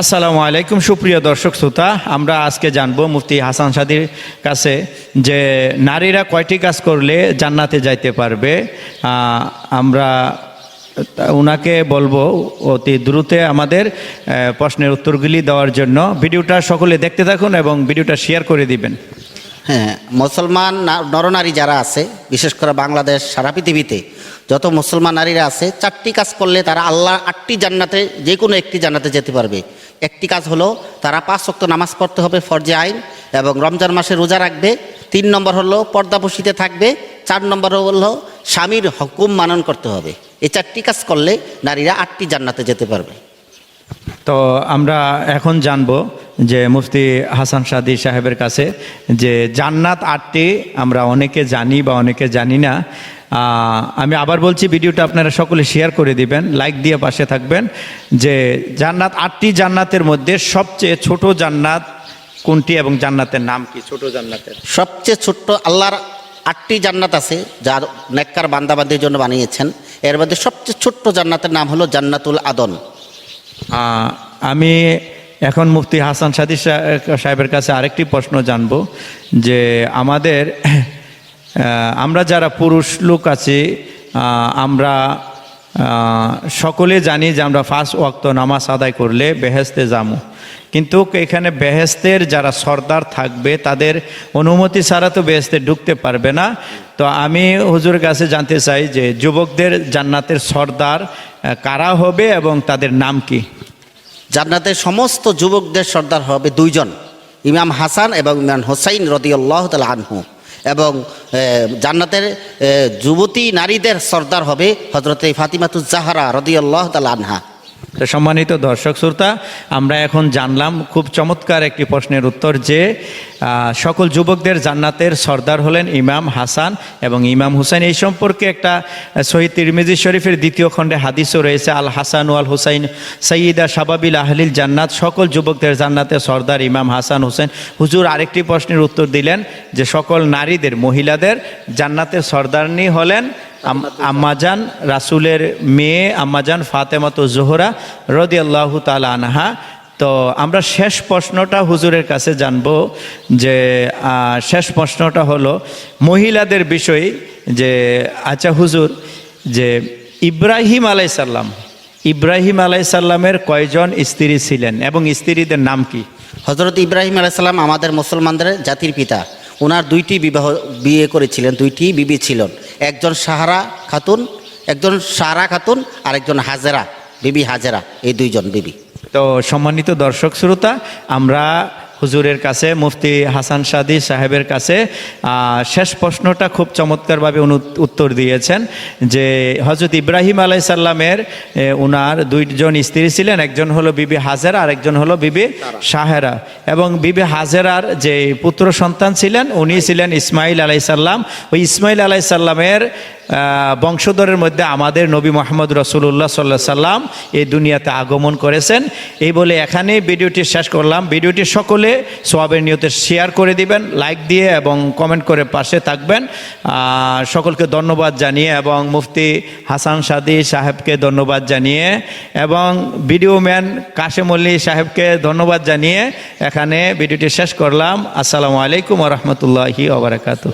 আসসালামু আলাইকুম, সুপ্রিয় দর্শক শ্রোতা। আমরা আজকে জানব মুফতি হাসান সাদির কাছে যে নারীরা কয়টি কাজ করলে জান্নাতে যাইতে পারবে। আমরা ওনাকে বলব অতি দ্রুত আমাদের প্রশ্নের উত্তরগুলি দেওয়ার জন্য। ভিডিওটা সকলে দেখতে থাকুন এবং ভিডিওটা শেয়ার করে দিবেন। হ্যাঁ মুসলমান নরনারী যারা আছে, বিশেষ করে বাংলাদেশ, সারা পৃথিবীতে, যত মুসলমান নারীরা আছে, চারটি কাজ করলে তারা আল্লাহ আটটি জান্নাতে যে কোনো একটি জান্নাতে যেতে পারবে। একটি কাজ হলো তারা পাঁচ ওয়াক্ত নামাজ পড়তে হবে ফরজে আইন এবং রমজান মাসে রোজা রাখবে। তিন নম্বর হলো পর্দাপসিতে থাকবে। চার নম্বর হলো স্বামীর হুকুম মানন করতে হবে। এই চারটি কাজ করলে নারীরা আটটি জান্নাতে যেতে পারবে। তো আমরা এখন জানব যে মুফতি হাসান সাদি সাহেবের কাছে যে জান্নাত আটটি আমরা অনেকে জানি বা অনেকে জানি না আমি আবার বলছি ভিডিওটা আপনারা সকলে শেয়ার করে দিবেন লাইক দিয়ে পাশে থাকবেন যে জান্নাত আটটি জান্নাতের মধ্যে সবচেয়ে ছোট জান্নাত কোনটি এবং জান্নাতের নাম কি? ছোট জান্নাতের। সবচেয়ে ছোট্ট আল্লাহর আটটি জান্নাত আছে যার নেককার বান্দাবান্দির জন্য বানিয়েছেন। এর মধ্যে সবচেয়ে ছোট্ট জান্নাতের নাম হলো জান্নাতুল আদন। আমি এখন মুফতি হাসান সাদি সাহেবের কাছে আরেকটি প্রশ্ন জানব যে আমাদের আমরা যারা পুরুষ লোক আছি আমরা সকলে জানি যে আমরা ফার্স্ট ওয়াক্ত নামাজ আদায় করলে বেহেস্তে যামু কিন্তু এখানে বেহেস্তের যারা সর্দার থাকবে, তাদের অনুমতি ছাড়া তো বেহেস্তে ঢুকতে পারবে না। তো আমি হুজুরের কাছে জানতে চাই যে যুবকদের জান্নাতের সর্দার কারা হবে এবং তাদের নাম কি? জান্নাতের সমস্ত যুবকদের সর্দার হবে দুইজন, ইমাম হাসান এবং ইমাম হোসাইন রদিউল্লাহ তাল আনহু। এবং জান্নাতের যুবতী নারীদের সর্দার হবে হজরত ফাতিমাতুজ জাহারা রদিউল্লাহ তাল আনহা। সম্মানিত দর্শক শ্রোতা, আমরা এখন জানলাম খুব চমৎকার একটি প্রশ্নের উত্তর যে সকল যুবকদের জান্নাতের সর্দার হলেন ইমাম হাসান এবং ইমাম হুসাইন। এই সম্পর্কে একটা শহীদ তিরমিজি শরীফের দ্বিতীয় খণ্ডে হাদিসও রয়েছে, আল হাসান ওয়াল হুসাইন সঈদা সাবাবিল আহলিল জান্নাত, সকল যুবকদের জান্নাতের সর্দার ইমাম হাসান হুসেন হুজুর আরেকটি প্রশ্নের উত্তর দিলেন যে, সকল নারীদের, মহিলাদের জান্নাতের সর্দারনি হলেন আম্মাজান রাসুলের মেয়ে আম্মাজান ফাতেমাতো জোহরা রদি আল্লাহ তালা আনহা। তো আমরা শেষ প্রশ্নটা হুজুরের কাছে জানব যে শেষ প্রশ্নটা হলো মহিলাদের বিষয়ে যে আচ্ছা হুজুর, যে ইব্রাহিম আলাইসাল্লাম ইব্রাহিম আলাইসাল্লামের কয়জন স্ত্রী ছিলেন এবং স্ত্রীদের নাম কি? হজরত ইব্রাহিম আলাইসাল্লাম আমাদের মুসলমানদের জাতির পিতা। ওনার দুইটি বিবাহ, বিয়ে করেছিলেন, দুইটি বিবি ছিলেন। একজন সাহারা খাতুন, একজন সারা খাতুন আর একজন হাজেরা, বিবি হাজেরা, এই দুইজন বিবি। তো সম্মানিত দর্শক, শ্রোতা, আমরা হুজুরের কাছে মুফতি হাসান সাদি সাহেবের কাছে শেষ প্রশ্নটা খুব চমৎকারভাবে উনি উত্তর দিয়েছেন যে হজরত ইব্রাহিম আলাইসাল্লামের উনার দুইজন স্ত্রী ছিলেন একজন হলো বিবি হাজেরা আর একজন হলো বিবি সাহেরা। এবং বিবি হাজেরার যে পুত্র সন্তান ছিলেন উনি ছিলেন ইসমাইল আলাইসাল্লাম ওই ইসমাইল আলাইসাল্লামের আহ, বংশধরের মধ্যে আমাদের নবী মোহাম্মদ রসুল্লাহ সাল্লাহ সাল্লাম এই দুনিয়াতে আগমন করেছেন। এই বলে এখানে ভিডিওটি শেষ করলাম। ভিডিওটি সকলে সোয়াবের নিয়তে শেয়ার করে দিবেন, লাইক দিয়ে এবং কমেন্ট করে পাশে থাকবেন। সকলকে ধন্যবাদ জানিয়ে এবং মুফতি হাসান সাদি সাহেবকে ধন্যবাদ জানিয়ে এবং ভিডিও ম্যান কাশেম আলী সাহেবকে ধন্যবাদ জানিয়ে এখানে ভিডিওটি শেষ করলাম। আসসালামু আলাইকুম রহমতুল্লাহি ওবরাকাতু